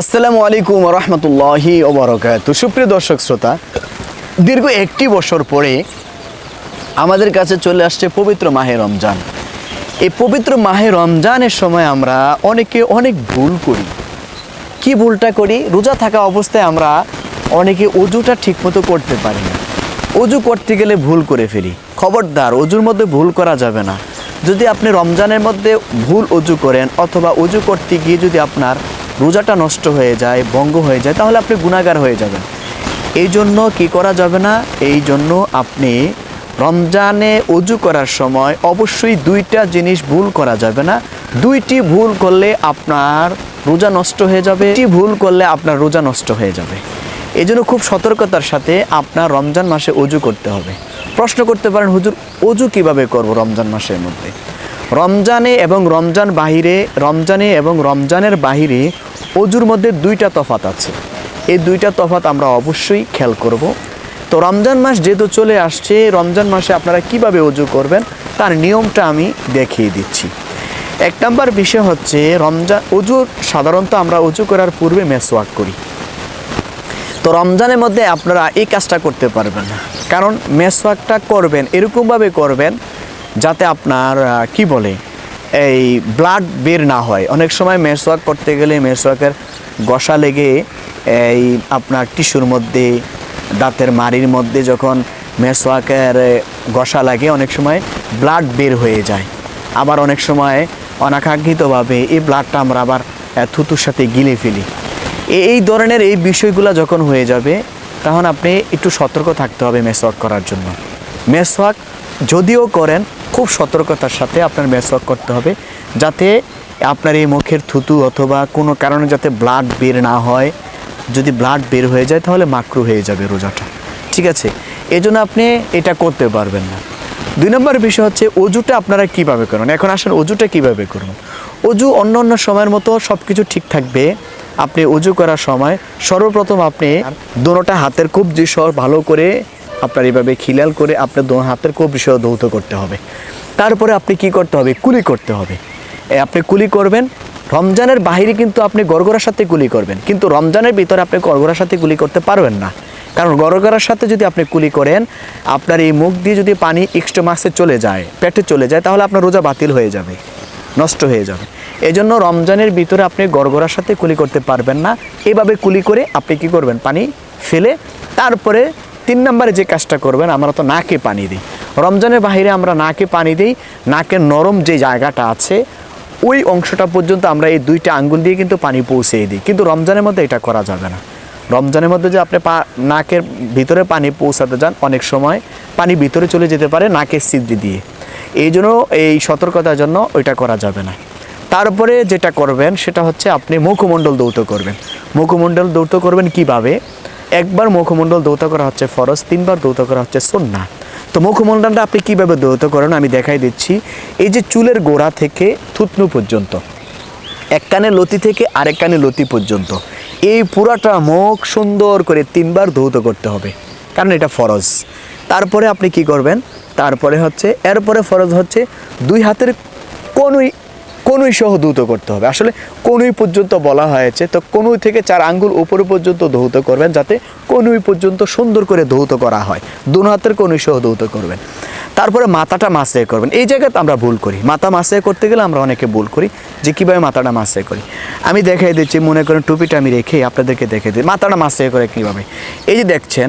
আসসালামু আলাইকুম রহমতুল্লাহি ওবরকাত। সুপ্রিয় দর্শক শ্রোতা, দীর্ঘ একটি বছর পরে আমাদের কাছে চলে আসছে পবিত্র মাহে রমজান। এই পবিত্র মাহে রমজানের সময় আমরা অনেকে অনেক ভুল করি। কি ভুলটা করি? রোজা থাকা অবস্থায় আমরা অনেকে অজুটা ঠিকমতো করতে পারি না। অজু করতে গেলে ভুল করে ফেলি। খবরদার, অজুর মধ্যে ভুল করা যাবে না। যদি আপনি রমজানের মধ্যে ভুল অজু করেন অথবা অজু করতে গিয়ে যদি আপনার রোজাটা নষ্ট হয়ে যায়, ভঙ্গ হয়ে যায়, তাহলে আপনি গুণাগার হয়ে যাবেন। এই জন্য কি করা যাবে না? এই জন্য আপনি রমজানে অজু করার সময় অবশ্যই দুইটা জিনিস ভুল করা যাবে না। দুইটি ভুল করলে আপনার রোজা নষ্ট হয়ে যাবে ভুল করলে আপনার রোজা নষ্ট হয়ে যাবে। এই জন্য খুব সতর্কতার সাথে আপনার রমজান মাসে অজু করতে হবে। প্রশ্ন করতে পারেন, হুজুর, অজু কীভাবে করব রমজান মাসের মধ্যে? রমজানে এবং রমজান বাহিরে, রমজানে এবং রমজানের বাহিরে অজুর মধ্যে দুইটা তফাত আছে। এই দুইটা তফাত আমরা অবশ্যই খেয়াল করব। তো রমজান মাস যেহেতু চলে আসছে, রমজান মাসে আপনারা কীভাবে অজু করবেন তার নিয়মটা আমি দেখিয়ে দিচ্ছি। এক নম্বর বিষয় হচ্ছে রমজান অজু সাধারণত আমরা অজু করার পূর্বে মেসওয়াক করি। তো রমজানের মধ্যে আপনারা এই কাজটা করতে পারবেন না। কারণ মেসওয়াকটা করবেন, এরকমভাবে করবেন যাতে আপনার কি বলে, এই ব্লাড বের না হয়। অনেক সময় মেসওয়াক করতে গেলে মেসওয়াকের গসা লেগে এই আপনার টিস্যুর মধ্যে, দাঁতের মাড়ির মধ্যে যখন মেসওয়াকের গসা লাগে, অনেক সময় ব্লাড বের হয়ে যায়। আবার অনেক সময় অনাকাঙ্ক্ষিতভাবে এই ব্লাডটা আমরা আবার থুতুর সাথে গিলে ফেলি। এই ধরনের এই বিষয়গুলো যখন হয়ে যাবে, তখন আপনি একটু সতর্ক থাকতে হবে মেসওয়াক করার জন্য। মেসওয়াক যদিও করেন খুব সতর্কতার সাথে আপনার মেসওয়াক করতে হবে, যাতে আপনার এই মুখের থুতু অথবা কোনো কারণে যাতে ব্লাড বের না হয়। যদি ব্লাড বের হয়ে যায়, তাহলে মাকরু হয়ে যাবে রোজাটা। ঠিক আছে? এই জন্য আপনি এটা করতে পারবেন না। দুই নম্বর বিষয় হচ্ছে, অজুটা আপনারা কীভাবে করুন? এখন আসেন, অজুটা কীভাবে করুন? অজু অন্য অন্য সময়ের মতো সব কিছু ঠিক থাকবে। আপনি অজু করার সময় সর্বপ্রথম আপনি দোনোটা হাতের কবজি সহ ভালো করে আপনার এইভাবে খিলাল করে আপনার দো হাতের কবজি সহ ধৌত করতে হবে। তারপরে আপনি কি করতে হবে? কুলি করতে হবে। আপনি কুলি করবেন। রমজানের বাহিরে কিন্তু আপনি গড়গড়ার সাথে কুলি করবেন। কিন্তু রমজানের ভিতরে আপনি গড়গড়ার সাথে কুলি করতে পারবেন না। কারণ গড়গড়ার সাথে যদি আপনি কুলি করেন, আপনার এই মুখ দিয়ে যদি পানি এক্সট্রা মাসে চলে যায়, পেটে চলে যায়, তাহলে আপনার রোজা বাতিল হয়ে যাবে, নষ্ট হয়ে যাবে। এই জন্য রমজানের ভিতরে আপনি গড়গড়ার সাথে কুলি করতে পারবেন না। এভাবে কুলি করে আপনি কি করবেন? পানি ফেলে তারপরে তিন নম্বরে যে কাজটা করবেন, আমরা তো নাকে পানি দিই। রমজানের বাইরে আমরা নাকে পানি দিই, নাকের নরম যে জায়গাটা আছে, ওই অংশটা পর্যন্ত আমরা এই দুইটা আঙ্গুল দিয়ে কিন্তু পানি পৌঁছে দিই। কিন্তু রমজানের মধ্যে এটা করা যাবে না। রমজানের মধ্যে যে আপনি পা, নাকের ভিতরে পানি পৌঁছাতে যান, অনেক সময় পানি ভিতরে চলে যেতে পারে নাকের সিদ্ধি দিয়ে। এই জন্য এই সতর্কতার জন্য ওইটা করা যাবে না। তারপরে যেটা করবেন, সেটা হচ্ছে আপনি মুখমণ্ডল দৌত করবেন। মুখমণ্ডল দৌত করবেন কীভাবে? একবার মুখমণ্ডল দৌত করা হচ্ছে ফরজ, তিনবার দৌত করা হচ্ছে সন্না তো মুখমণ্ডলটা আপনি কীভাবে দৌত করেন আমি দেখাই দিচ্ছি। এই যে চুলের গোড়া থেকে থুতনু পর্যন্ত, এক কানে লতি থেকে আরেক কানে লতি পর্যন্ত, এই পুরাটা মুখ সুন্দর করে তিনবার ধৌত করতে হবে, কারণ এটা ফরজ। তারপরে আপনি কি করবেন? তারপরে হচ্ছে, এরপরে ফরজ হচ্ছে দুই হাতের কোনুই কোনুই সহ ধৌত করতে হবে। আসলে কোনুই পর্যন্ত বলা হয়েছে তো কোনুই থেকে চার আঙ্গুল উপরে পর্যন্ত ধৌত করবেন যাতে কোনুই পর্যন্ত সুন্দর করে ধৌত করা হয়। দু হাতের কোনুই সহ ধৌত করবেন। তারপরে মাথাটা মাসে করবেন। এই জায়গাতে আমরা ভুল করি। মাথা মাসে করতে গেলে আমরা অনেকে ভুল করি যে কীভাবে মাথাটা মাসে করি। আমি দেখাই দিচ্ছি, মনে করেন টুপিটা আমি রেখে আপনাদেরকে দেখে দিই। মাথাটা মাসে করে কীভাবে? এই যে দেখছেন,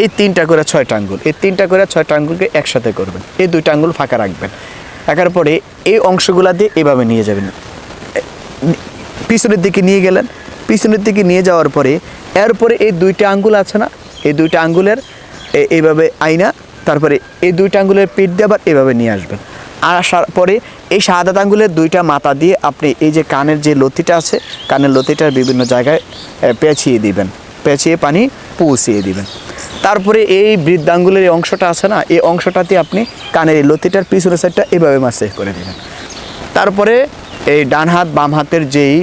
এই তিনটা করে ছয়টা আঙ্গুল। এই তিনটা করে ছয়টা আঙ্গুলকে একসাথে করবেন। এই দুইটা আঙ্গুল ফাঁকা রাখবেন। রাখার পরে এই অংশগুলা দিয়ে এভাবে নিয়ে যাবেন। পিছনের দিকে নিয়ে গেলেন। পিছনের দিকে নিয়ে যাওয়ার পরে এরপরে এই দুইটা আঙ্গুল আছে না? এই দুইটা আঙ্গুলের এইভাবে আইনা তারপরে এই দুইটা আঙ্গুলের পিঠ দিয়ে আবার এভাবে নিয়ে আসবেন। আর আসার পরে এই সাদা আঙ্গুলের দুইটা মাথা দিয়ে আপনি এই যে কানের যে লতিটা আছে, কানের লতিটার বিভিন্ন জায়গায় পেঁচিয়ে দিবেন। পেঁচিয়ে পানি পৌঁছিয়ে দিবেন। তারপরে এই বৃদ্ধাঙ্গুলের এই অংশটা আছে না, এই অংশটাতে আপনি কানের এই লতিটার পিছনের সাইডটা এভাবে মাসে করে দেবেন। তারপরে এই ডান হাত, বাম হাতের যেই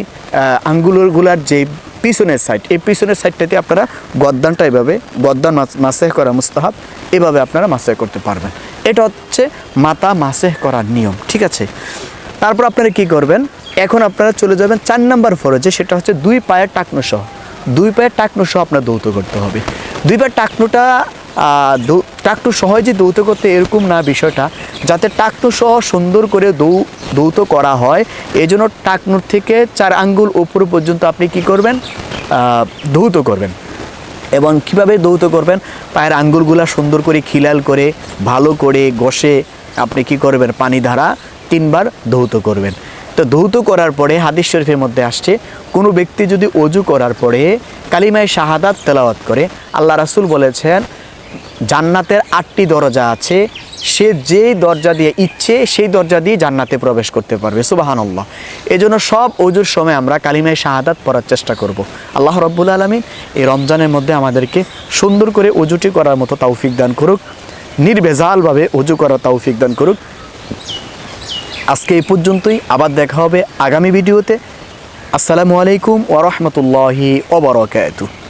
আঙ্গুলগুলার যেই পিছনের সাইড এই পিছনের সাইডটাতে আপনারা গদ্দানটা এভাবে গদ্দান মাসেহ করা মুস্তাহাব, এভাবে আপনারা মাসেহ করতে পারবেন। এটা হচ্ছে মাথা মাসেহ করার নিয়ম, ঠিক আছে? তারপর আপনারা কি করবেন? এখন আপনারা চলে যাবেন চার নাম্বার ফরজে সেটা হচ্ছে দুই পায়ের টাকনো সহ। দুই পায়ের টাকনো সহ আপনার দৌত করতে হবে। দুই পায়ের টাকটু সহজে দৌত করতে এরকম না বিষয়টা। যাতে টাকটু সহ সুন্দর করে দৌ দৌত করা হয় এই জন্য টাকনুর থেকে চার আঙ্গুল উপর পর্যন্ত আপনি কি করবেন? ধৌত করবেন। এবং কীভাবে দৌত করবেন? পায়ের আঙ্গুলগুলা সুন্দর করে খিলাল করে, ভালো করে ঘষে আপনি কি করবেন? পানি ধারা তিনবার ধৌত করবেন। তো ধৌত করার পরে হাদিস শরীফের মধ্যে আসছে, কোনো ব্যক্তি যদি অজু করার পরে কালিমায় শাহাদাত তেলাওয়াত করে, আল্লাহ রাসুল বলেছেন, জান্নাতের আটটি দরজা আছে, সে যেই দরজা দিয়ে ইচ্ছে, সেই দরজা দিয়ে জান্নাতে প্রবেশ করতে পারবে সুবাহান আল্লাহ এই জন্য সব অজুর সময় আমরা কালিমায় শাহাদাত পড়ার চেষ্টা করব। আল্লাহ রব্বুল আলমিন এই রমজানের মধ্যে আমাদেরকে সুন্দর করে অজুটি করার মতো তৌফিক দান করুক নির্ভেজালভাবে অজু করার তৌফিক দান করুক। আজকে এই পর্যন্তই আবার দেখা হবে আগামী ভিডিওতে। আসসালামু আলাইকুম ওরহমতুল্লাহি ওবরাকাতুহ